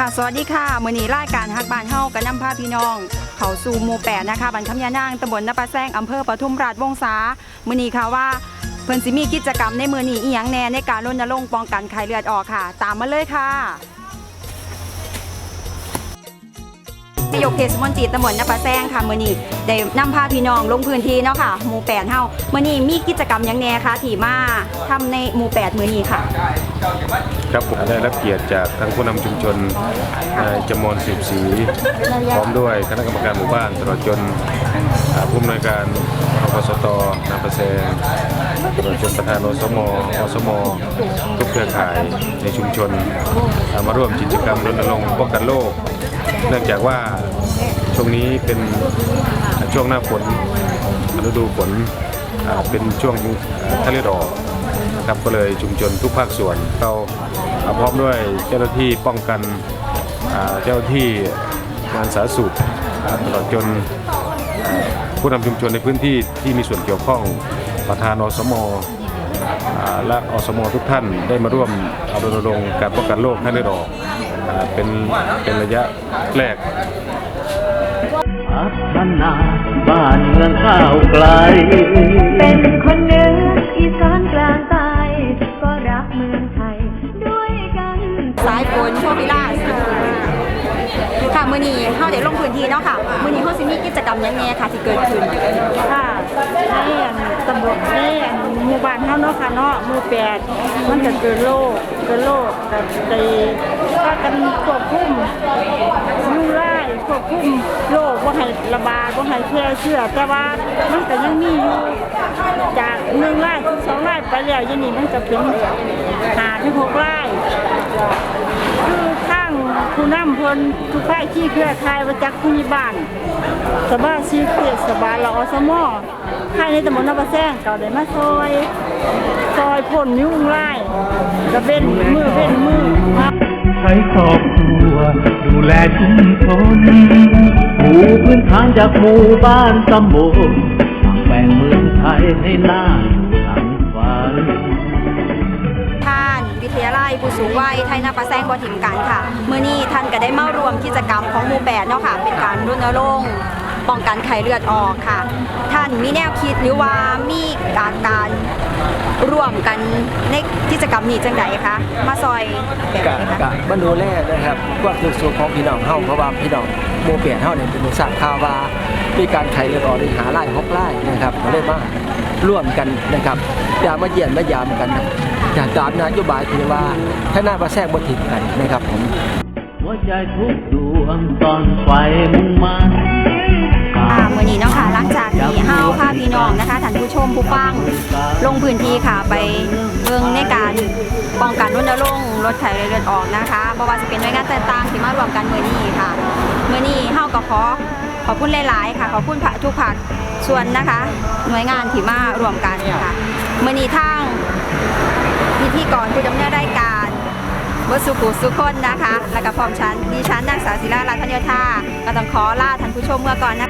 ค่ะสวัสดีค่ะมื้อนี้รายการฮักบานเฮากับนำพาพี่น้อง เขาสู่หมู่แปดนะคะบันคำยานางตำบลนปะแซงอำเภอปทุมราชวงศามือนีค่ะว่าเพิ่นสิมีกิจกรรมในมือนีอีหยังแน่ในการรณรงค์ป้องกันไข้เลือดออกค่ะ ตามมาเลยค่ะนายกเทศมนตรีตำบลนปะแซงค่ะมือนีได้นำพาพี่น้องลงพื้นที่เนาะค่ะหมู่แปดเฮามือนีมีกิจกรรมหยังแน่คะที่มาทำในหมู่แปดมือนีค่ะ ครับผมได้รับเกียรติจากทั้งผู้นำชุมชนนายจำมอนสิบสีพร้อมด้วยคณะกรรมการหมู่บ้านตลอดจนผู้อำนวยการอปสตนาประแซงตลอดจนประธานอสมอสมทุกเครือข่ายในชุมชน มาร่วมกิจกรรมรณรงค์ป้องกันโรคเนื่องจากว่าช่วงนี้เป็นช่วงหน้าฝนฤดูฝนเป็นช่วงอ่ทะเลดอก นะครับก็เลยชุมชนทุกภาคส่วนเราอาพร้อมด้วยเจ้าหน้าที่ป้องกันเจ้าหน้าที่งานสาธารณสุขตลอดจนผู้นำชุมชนในพื้นที่ที่มีส่วนเกี่ยวข้องประธานอสมและอสมทุกท่านได้มาร่วมรณรงค์การป้องกันโรคไข้เลือดออกเป็นเป็นระยะแรกพัฒนาบ้านเมืองก้าวไกล ค่ะมื้อนี้เฮาได้ลงพื้นที่เนาะค่ะมื้อนี้เฮาสิมีกิจกรรมหยังแน่ค่ะที่เกิดขึ้นค่ะในอันตำบลในอันหมู่บ้านเฮาเนาะค่ะเนาะหมู่แปดมันจะเกิดโรคเกิดโรคแบบไปพากันควบคุมยุ่งไล่ควบคุมโรคบ่ให้ระบาดบ่ให้แพร่เชื้อแต่ว่ามันก็ยังมีอยู่จากหนึ่งไร่ถึงสองไร่ไปแล้วอยังนี้มันจะเป็นหาถึงหกไร่คือข้างผู้ นทุกฝ่ายที่เครือข่ายประจักษ์ผู้ใหญ่บ้านสบายชีเกียสบายเราอสมอภายในตำบลนปะแซงเก่าได้มาซอยซอยพ่นยุ่งไล่กระเบนมือเบนมือครับใช้ครอบครัว ดูแลชุมชนหมู่พื้นฐานจากหมู่บ้านตำบลแปลงเมืองไทยให้น่า ผู้สูงวัยไทยนาปะแซงบ่ถิ่มกันค่ะเมื้อนี้ท่านก็ได้มารวมกิจกรรมของหมู่แปดเนาะค่ะ เป็นการรณรงค์ป้องกันไข้เลือดออกค่ะ ท่านมีแนวคิดหรือว่ามีการการร่วมกันในกิจกรรมนี้จังไดคะมาซอยแบบกะไหนกะคะมันดูแลนะครับความทุขสุขของพี่น้องเฮาเพราะว่าพี่น้องโมเปลี่ยนเฮาเนี่ยเป็นทราบข่าวว่า มีการไขเลือดออกในหาไล่หกไล่นะครับก็เลยมาร่วมกันนะครับอย่ามาเยี่ยมมายามกันอย่าตามนโยบายที่ว่าถ้าหน้ามาแทรกบ่ถิงกันนะครับผมหัวใจทุกดวงตอนไฟมุ่งมันค่ะมื้อนี้เนาะค่ะหลังจากที่เฮาพาพี่น้องนะคะท่านผู้ชมผู้ฟังลงพื้นที่ค่ะไปเบิ่งในการป้องกันรณรงค์ลดไขเลือดออกนะคะบ่ว่าจะเป็นหน่วยงานต่างๆที่มารวมกันมื้อนี้ค่ะมื้อนี้เฮาก็ขอ ขอบคุณหลาย ๆ ค่ะ ขอบคุณทุกผักส่วนนะคะ หน่วยงานที่มารวมกันค่ะมื่อนี้ทางพิธีกรผู้ดำเนินรายการวสุขุสุคนนะคะ แล้วก็พร้อมชั้นดิฉันนางสาวศิลารัตนโยธาก็ต้องขอลาท่านผู้ชมเมื่อก่อนนะคะ